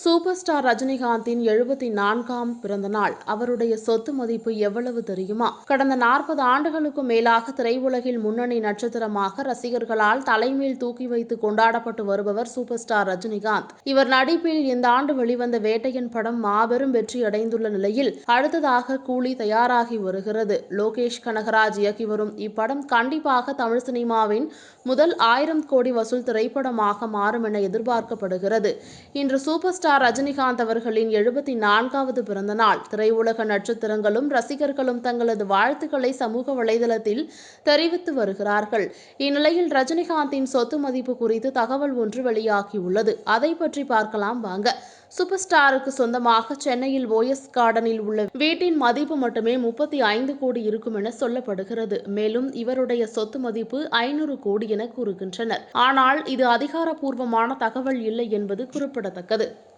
Super star ரஜினிகாந்தின் எழுபத்தி நான்காம் பிறந்த நாள் அவருடைய சொத்து மதிப்பு எவ்வளவு தெரியுமா? கடந்த நாற்பது ஆண்டுகளுக்கு மேலாக திரையுலகில் முன்னணி நட்சத்திரமாக ரசிகர்களால் தலைமையில் தூக்கி வைத்து கொண்டாடப்பட்டு வருபவர் சூப்பர் ஸ்டார் ரஜினிகாந்த். இவர் நடிப்பில் இந்த ஆண்டு வெளிவந்த வேட்டையன் படம் மாபெரும் வெற்றி அடைந்துள்ள நிலையில் அடுத்ததாக கூலி தயாராகி வருகிறது. லோகேஷ் கனகராஜ் இயக்கி வரும் இப்படம் கண்டிப்பாக தமிழ் சினிமாவின் முதல் ஆயிரம் கோடி வசூல் திரைப்படமாக மாறும் என எதிர்பார்க்கப்படுகிறது. இன்று சூப்பர் ஸ்டார் ஸ்டார் ரஜினிகாந்த் அவர்களின் எழுபத்தி நான்காவது பிறந்த நாள் திரையுலக நட்சத்திரங்களும் ரசிகர்களும் தங்களது வாழ்த்துக்களை சமூக வலைதளத்தில் தெரிவித்து வருகிறார்கள். இந்நிலையில் ரஜினிகாந்தின் சொத்து மதிப்பு குறித்து தகவல் ஒன்று வெளியாகியுள்ளது. அதை பற்றி பார்க்கலாம் வாங்க. சூப்பர் ஸ்டாருக்கு சொந்தமாக சென்னையில் ஓஎஸ் கார்டனில் உள்ள வீட்டின் மதிப்பு மட்டுமே முப்பத்தி ஐந்து கோடி இருக்கும் என சொல்லப்படுகிறது. மேலும் இவருடைய சொத்து மதிப்பு ஐநூறு கோடி என கூறுகின்றனர். ஆனால் இது அதிகாரப்பூர்வமான தகவல் இல்லை என்பது குறிப்பிடத்தக்கது.